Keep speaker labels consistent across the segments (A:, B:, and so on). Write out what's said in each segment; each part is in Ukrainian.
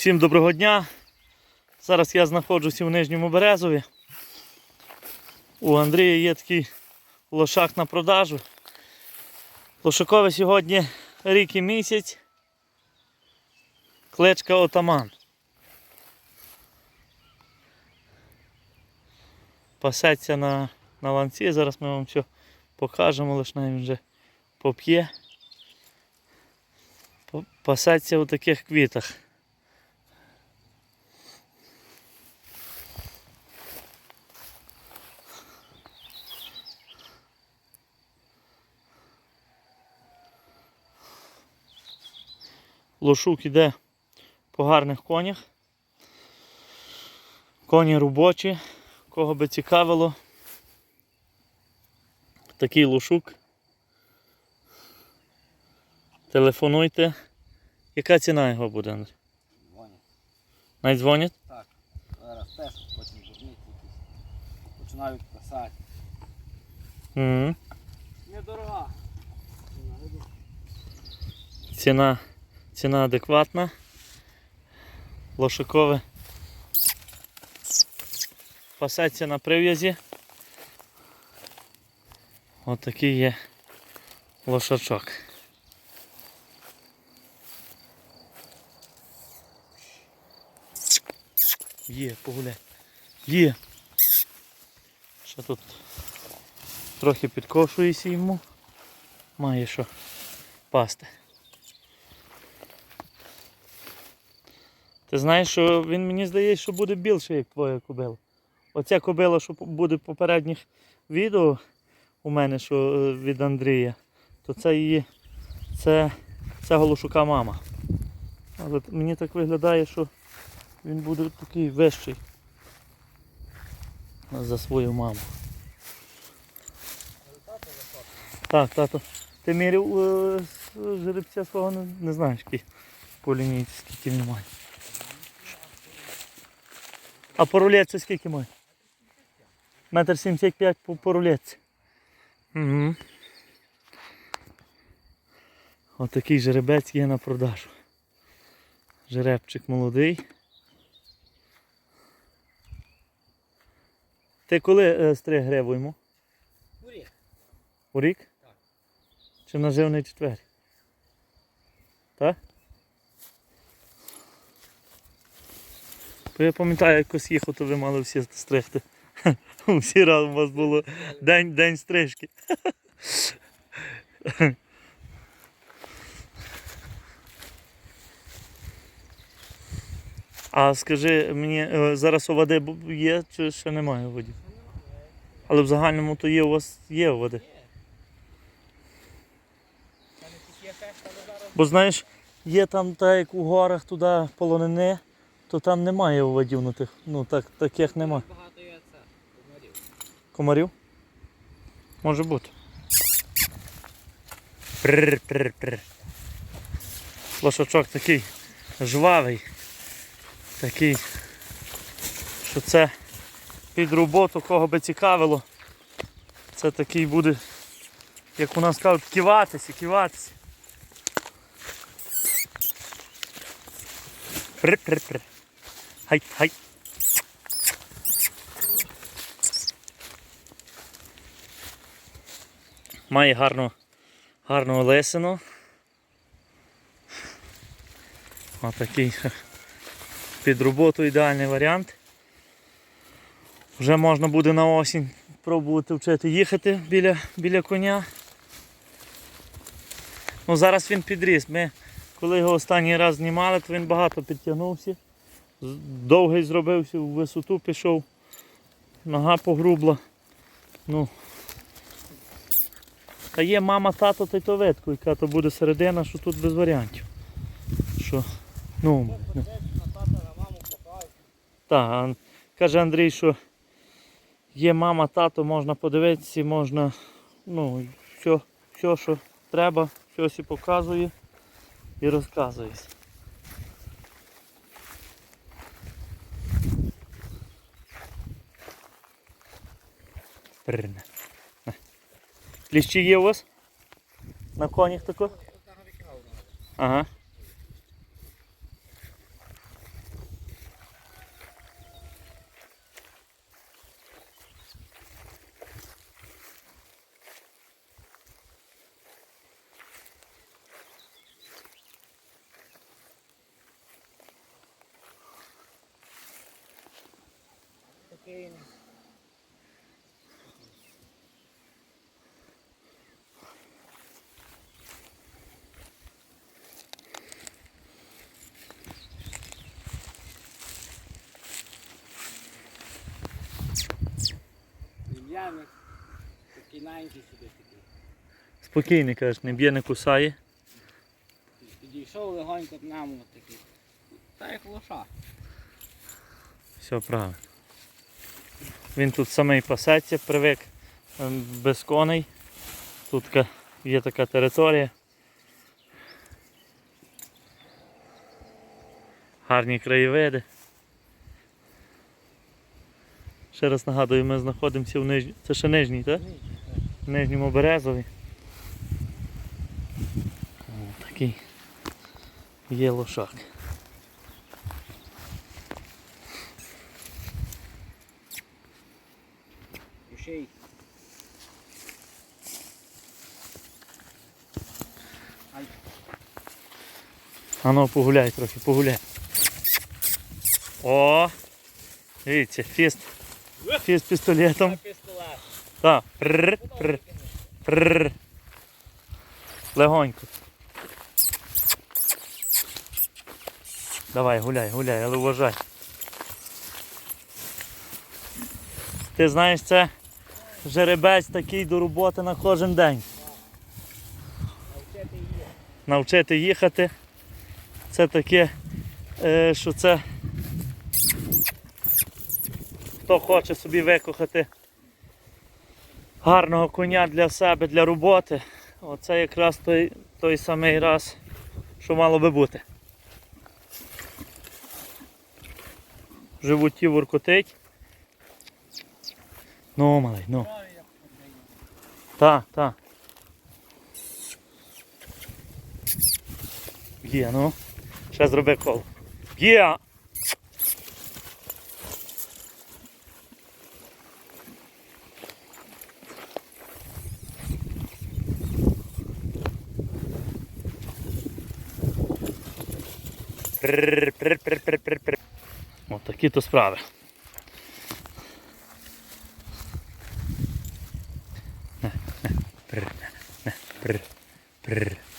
A: Всім доброго дня. Зараз я знаходжуся в Нижньому Березові. У Андрія є такий лошак на продажу. Лошакові сьогодні рік і місяць. Кличка Отаман. Пасеться на, на ланці, зараз ми вам все покажемо, лише він вже поп'є. По- Пасеться у таких квітах. Лошук іде по гарних конях. Коні робочі, кого би цікавило. Такий лошук. Телефонуйте. Яка ціна його буде? Андрій?
B: Дзвонять.
A: Навіть дзвонять?
B: Так. Зараз теж потім дурниці якісь. Починають писати.
A: Угу.
B: Недорога.
A: Ціна, ціна адекватна. Лошакове. Пасеться на прив'язі. Отакий є лошачок. Є, погуляй. Є. Ще тут трохи підкошується йому. Має що пасти. Ти знаєш, що він мені здається, що буде більше, як твоя кобила. Оця кобила, що буде в попередніх відео у мене, що е, від Андрія, то це її, це, це Голошука мама. Але мені так виглядає, що він буде такий вищий за свою маму. Так, тато. Ти міряв е, жеребця свого не, знаєш, по лінійці, скільки він має. А по рулетці скільки має? Метр сімдесят п'ять по, по рулетці. Угу. Отакий жеребець є на продажу. Жеребчик молодий. Ти коли е, стриг гриву йому?
B: Курі.
A: У рік?
B: Так.
A: Чи на живний четвер? Так? Бо я пам'ятаю, якось їхав, то ви мали всі стригти. Всі разом у вас було день, день стрижки. А скажи мені, е, зараз у води є чи ще немає воді? Але в загальному то є у вас є води. Бо знаєш, є там так як у горах туди полонини, то там немає оводів, ну, ну так, таких нема.
B: Багато є це. Комарів.
A: Комарів? Може бути. Прр, прр, прр. Лошачок такий жвавий. Такий, що це під роботу, кого би цікавило. Це такий буде, як у нас кажуть, киватися, киватися. Прр, прр, прр. Хай, хай. Має гарну, лисину. Отакий під роботу ідеальний варіант. Вже можна буде на осінь пробувати вчити їхати біля коня. Ну, зараз він підріс. Ми, коли його останній раз знімали, то він багато підтягнувся. Довгий зробився, в висоту пішов, нога погрубла. Ну, та є мама, тато та й то яка то буде середина, що тут без варіантів. Що, ну,
B: попав.
A: так, каже Андрій, що є мама, тато, можна подивитися, можна, ну, все, все що треба, щось і показує і розказує. Рирне. Кліщі є у вас? На конях тако? Ага.
B: Again. Спокійненький сюди такий.
A: Спокійний, кажеш, не б'є, не кусає.
B: Підійшов легонько к нам такий. Та як лоша.
A: Все правильно. Він тут самий пасеться, привик ем, без коней. Тут є така територія. Гарні краєвиди. Ще раз нагадую, ми знаходимося в нижній. Це ще нижній, так? Нижньому березові. О, такий є лошак.
B: І
A: А ну погуляй трохи, погуляй. О! Дивіться, фіст. Фіст пістолетом. Так. Легонько. Давай, гуляй, гуляй, але вважай. Ти знаєш, це жеребець такий до роботи на кожен день.
B: Навчити
A: їхати. Це таке, е, що це хто хоче собі викохати гарного коня для себе, для роботи. Оце якраз той, той самий раз, що мало би бути. В животі воркотить. Ну, малий, ну. Так, так. Є, ну. Ще зроби коло. Є! Прррр, прррр, прррр, прррр, прррр, прррр. От такі то справи. Не, не, прррр, не, не, прррр, прррр,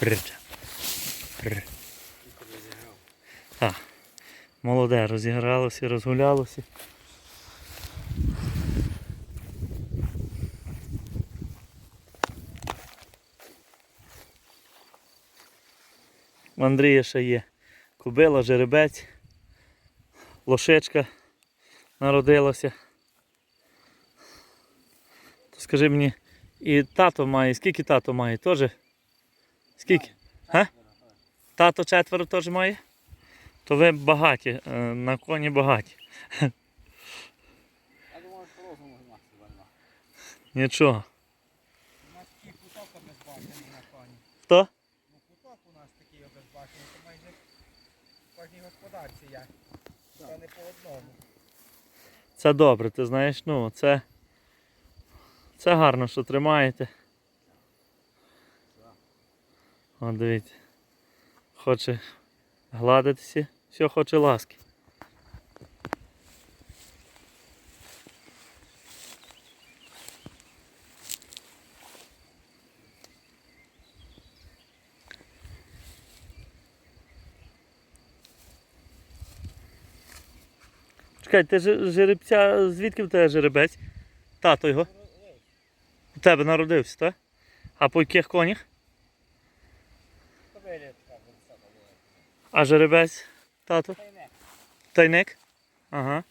A: прррр, прррр. А, молоде, розігралося, розгулялося. У Андрія ще є кобила, жеребець, лошечка народилася. То скажи мені, і тато має, скільки тато має? Теж? Скільки? Га? Тато четверо теж має? То ви багаті, е, на коні багаті.
B: Я думаю, що розуму.
A: Нічого.
C: У нас такий куток обезбашений на коні.
A: Хто?
C: Ну куток у нас такий обезбашений, то майже в кожній господарці є. Це не по одному.
A: Це добре, ти знаєш, ну це. Це гарно, що тримаєте. О, дивіться. Хоче гладитися, все хоче ласки. Чекай, ти жеребця, звідки в тебе жеребець? Тато його. У тебе народився, так? А по яких конях? А жеребець, тато?
B: Та й не.
A: Тайник? Ага.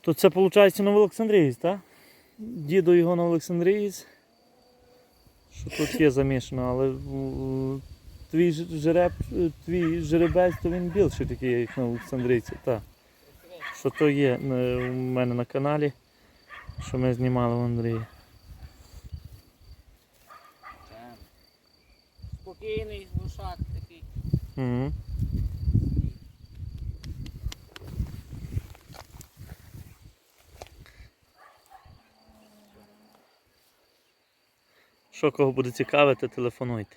A: То це виходить Новоолександрієць, так? Дідо його Новоолександрієць. Що тут є замішано, але твій жереб, твій жеребець, то він більший такий, як на Новоолександрійці, так. Що то є е, у мене на каналі, що ми знімали в Андрії.
B: Спокійний лошак такий.
A: Угу. Що кого буде цікавити, телефонуйте.